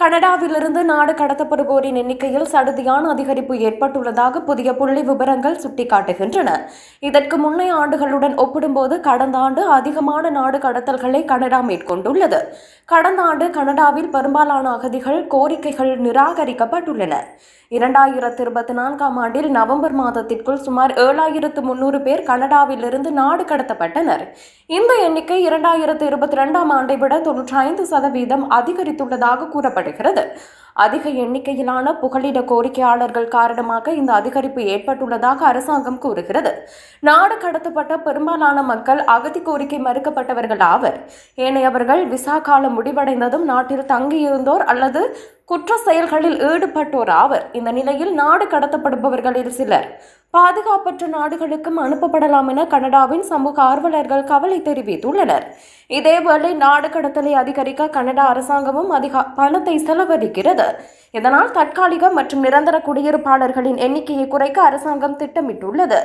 கனடாவிலிருந்து நாடு கடத்தப்படுவோரின் எண்ணிக்கையில் சடுதியான அதிகரிப்பு ஏற்பட்டுள்ளதாக புதிய புள்ளி விவரங்கள் சுட்டிக்காட்டுகின்றன. இதற்கு முன்னைய ஆண்டுகளுடன் ஒப்பிடும்போது கடந்த ஆண்டு அதிகமான நாடு கடத்தல்களை கனடா மேற்கொண்டுள்ளது. கடந்த ஆண்டு கனடாவில் பெரும்பாலான அகதிகள் கோரிக்கைகள் நிராகரிக்கப்பட்டுள்ளன. இரண்டாயிரத்து இருபத்தி நான்காம் ஆண்டில் நவம்பர் மாதத்திற்குள் சுமார் ஏழாயிரத்து முன்னூறு பேர் கனடாவிலிருந்து நாடு கடத்தப்பட்டனர். இந்த எண்ணிக்கை இரண்டாயிரத்து இருபத்தி ரெண்டாம் ஆண்டை விட தொன்னூற்றி ஐந்து சதவீதம் அதிகரித்துள்ளதாக கூறப்படுகிறது. அதிக எண்ணிக்கையிலான புகலிட கோரிக்கையாளர்கள் காரணமாக இந்த அதிகரிப்பு ஏற்பட்டுள்ளதாக அரசாங்கம் கூறுகிறது. நாடு கடத்தப்பட்ட பெரும்பாலான மக்கள் அகதி கோரிக்கை மறுக்கப்பட்டவர்கள் ஆவர். ஏனையவர்கள் விசா காலம் முடிவடைந்ததும் நாட்டில் தங்கியிருந்தோர் அல்லது குற்ற செயல்களில் ஈடுபட்டோர் ஆவர். இந்த நிலையில் நாடு கடத்தப்படுபவர்களில் சிலர் பாதுகாப்பற்ற நாடுகளுக்கும் அனுப்பப்படலாம் என கனடாவின் சமூக ஆர்வலர்கள் கவலை தெரிவித்துள்ளனர். இதேவேளை நாடு கடத்தலை அதிகரிக்க கனடா அரசாங்கமும் அதிக பணத்தை செலவழிக்கிறது. இதனால் தற்காலிக மற்றும் நிரந்தர குடியிருப்பாளர்களின் எண்ணிக்கையை குறைக்க அரசாங்கம் திட்டமிட்டுள்ளது.